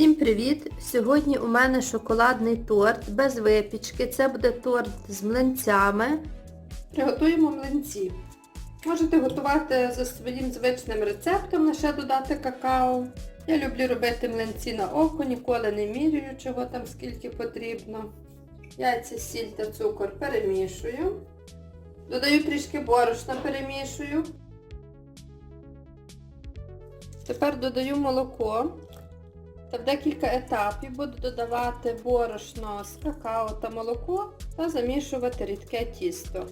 Всім привіт! Сьогодні у мене шоколадний торт без випічки. Це буде торт з млинцями. Приготуємо млинці. Можете готувати за своїм звичним рецептом, лише додати какао. Я люблю робити млинці на око, ніколи не міряю, чого там скільки потрібно. Яйця, сіль та цукор перемішую. Додаю трішки борошна, перемішую. Тепер додаю молоко. Та в декілька етапів буду додавати борошно з какао та молоко та замішувати рідке тісто.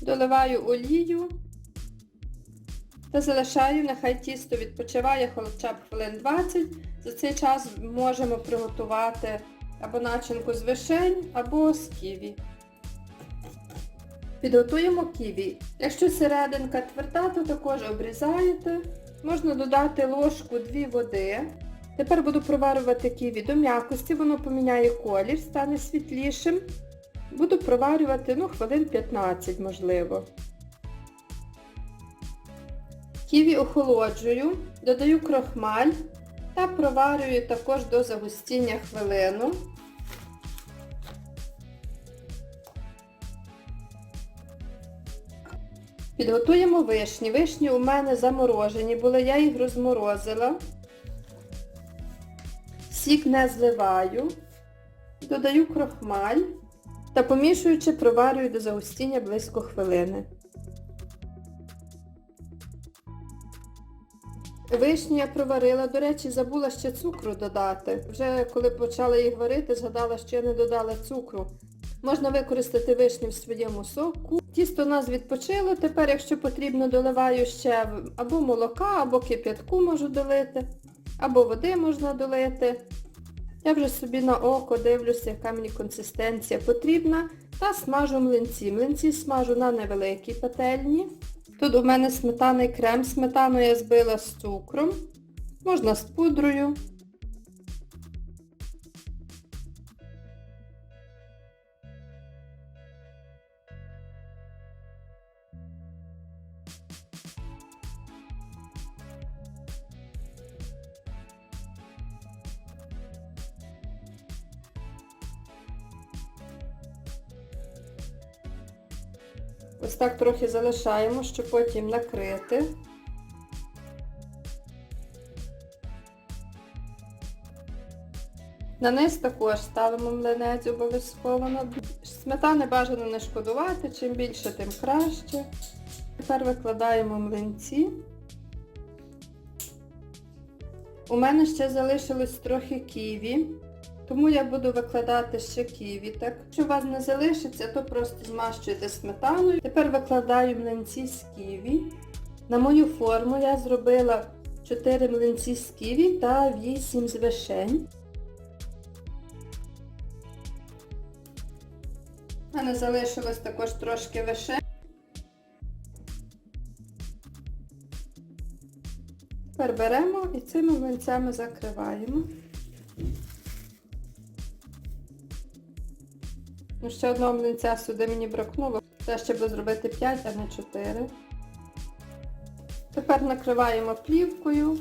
Доливаю олію та залишаю, нехай тісто відпочиває хоча б хвилин 20. За цей час можемо приготувати або начинку з вишень, або з ківі. Підготуємо ківі. Якщо серединка тверда, то також обрізаєте. Можна додати ложку 2 води. Тепер буду проварювати ківі до м'якості, воно поміняє колір, стане світлішим. Буду проварювати ну, хвилин 15, можливо. Ківі охолоджую, додаю крохмаль та проварюю також до загустіння хвилину. Підготуємо вишні. Вишні у мене заморожені були, я їх розморозила. Сік не зливаю. Додаю крохмаль та помішуючи проварюю до загустіння близько хвилини. Вишні я проварила, до речі, забула ще цукру додати. Вже коли почала їх варити, згадала, що я не додала цукру. Можна використати вишні в своєму соку. Тісто у нас відпочило, тепер, якщо потрібно, доливаю ще або молока, або кип'ятку можу долити, або води можна долити. Я вже собі на око дивлюся, яка мені консистенція потрібна. Та смажу млинці. Млинці смажу на невеликій пательні. Тут у мене сметаний крем. Сметану я збила з цукром. Можна з пудрою. Ось так трохи залишаємо, щоб потім накрити. На низ також ставимо млинець обов'язково. Сметани бажано не шкодувати, чим більше, тим краще. Тепер викладаємо млинці. У мене ще залишилось трохи ківі. Тому я буду викладати ще ківі. Так, Якщо у вас не залишиться, то просто змащуйте сметаною. Тепер викладаю млинці з ківі. На мою форму я зробила 4 млинці з ківі та 8 з вишень. У мене залишилось також трошки вишень. Тепер беремо і цими млинцями закриваємо. Ну, ще одного млинця сюди мені бракнуло. Це ще буде зробити 5, а не 4. Тепер накриваємо плівкою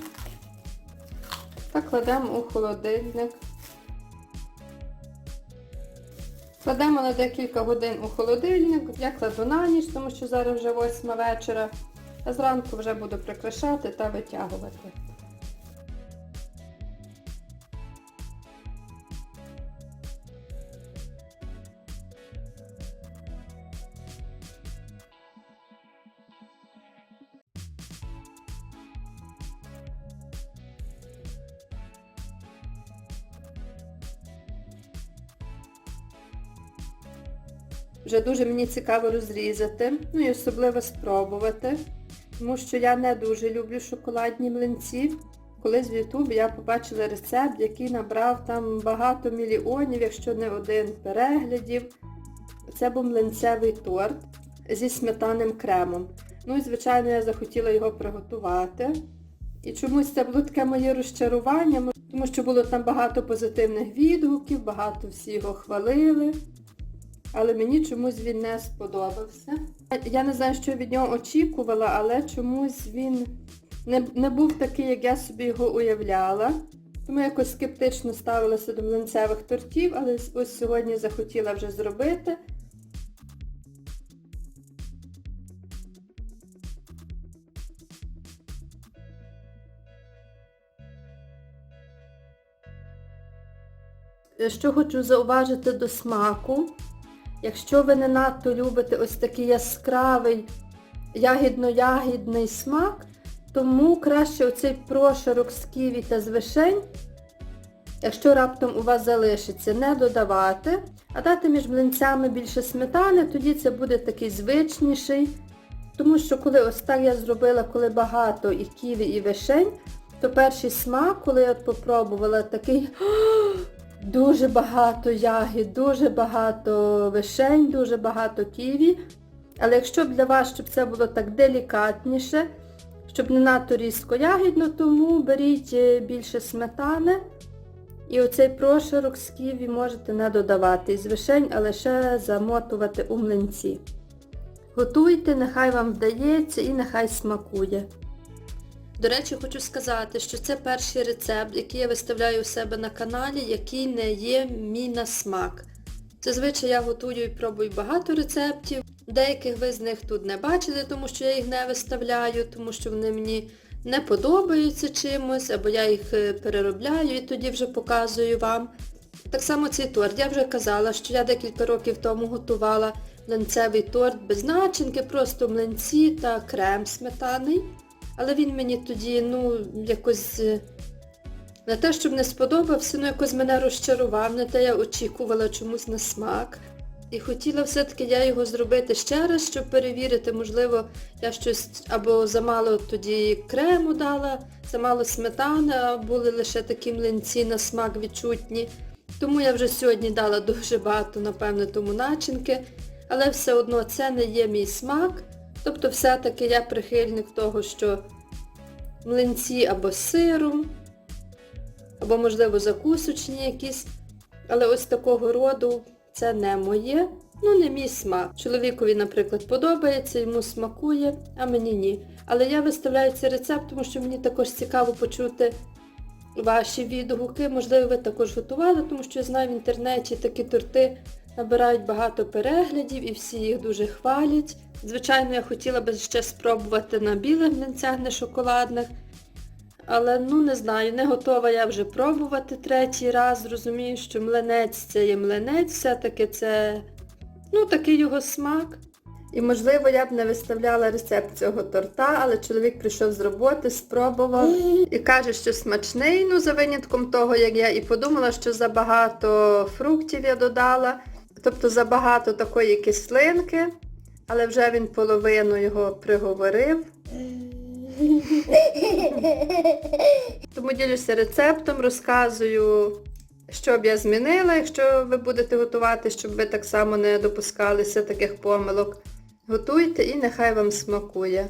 та кладемо у холодильник. Кладемо на декілька годин у холодильник. Я кладу на ніч, тому що зараз вже 8 вечора. А зранку вже буду прикрашати та витягувати. Вже дуже мені цікаво розрізати, ну і особливо спробувати, тому що я не дуже люблю шоколадні млинці. Колись в Ютубі я побачила рецепт, який набрав там багато мільйонів, якщо не один переглядів. Це був млинцевий торт зі сметанним кремом. Ну і, звичайно, я захотіла його приготувати. І чомусь це було таке моє розчарування. тому що було там багато позитивних відгуків, багато всі його хвалили. Але мені чомусь він не сподобався. Я не знаю, що від нього очікувала, але чомусь він не, не був такий, як я собі його уявляла. Тому якось скептично ставилася до млинцевих тортів, але ось сьогодні захотіла вже зробити. Що хочу зауважити до смаку. Якщо ви не надто любите ось такий яскравий ягідно-ягідний смак, тому краще оцей прошарок з ківі та з вишень, якщо раптом у вас залишиться, не додавати, а дати між млинцями більше сметани, тоді це буде такий звичніший. Тому що коли ось так я зробила, коли багато і ківі, і вишень, то перший смак, коли я попробувала, такий дуже багато ягід, дуже багато вишень, дуже багато ківі. Але якщо б для вас, щоб це було так делікатніше, щоб не надто різко ягідно, тому беріть е, більше сметани. І оцей прошарок з ківі можете не додавати із вишень, а лише замотувати у млинці. Готуйте, нехай вам вдається і нехай смакує. До речі, хочу сказати, що це перший рецепт, який я виставляю у себе на каналі, який не є мій на смак. Зазвичай я готую і пробую багато рецептів. Деяких ви з них тут не бачите, тому що я їх не виставляю, тому що вони мені не подобаються чимось, або я їх е, переробляю і тоді вже показую вам. Так само цей торт. Я вже казала, що я декілька років тому готувала млинцевий торт без начинки, просто млинці та крем сметаний. Але він мені тоді, ну, якось е, не те, щоб не сподобався, ну якось мене розчарував, не те я очікувала чомусь на смак. І хотіла все-таки я його зробити ще раз, щоб перевірити, можливо, я щось або замало тоді крему дала, замало сметани, а були лише такі млинці на смак відчутні. Тому я вже сьогодні дала дуже багато, напевно, тому начинки. Але все одно це не є мій смак. Тобто все-таки я прихильник того, що млинці або з сиром, або, можливо, закусочні якісь. Але ось такого роду це не моє, ну не мій смак. Чоловікові, наприклад, подобається, йому смакує, а мені ні. Але я виставляю цей рецепт, тому що мені також цікаво почути ваші відгуки. Можливо, ви також готували, тому що я знаю в інтернеті такі торти набирають багато переглядів і всі їх дуже хвалять. Звичайно, я хотіла би ще спробувати на білих млинцях, не шоколадних. Але ну не знаю, не готова я вже пробувати третій раз. Розумію, що млинець це є млинець, все-таки це ну такий його смак. І можливо я б не виставляла рецепт цього торта, але чоловік прийшов з роботи, спробував і каже, що смачний, ну за винятком того, як я і подумала, що забагато фруктів я додала, тобто забагато такої кислинки, але вже він половину його приговорив. Тому ділюся рецептом, розказую, що б я змінила, якщо ви будете готувати, щоб ви так само не допускалися таких помилок. Готуйте і нехай вам смакує.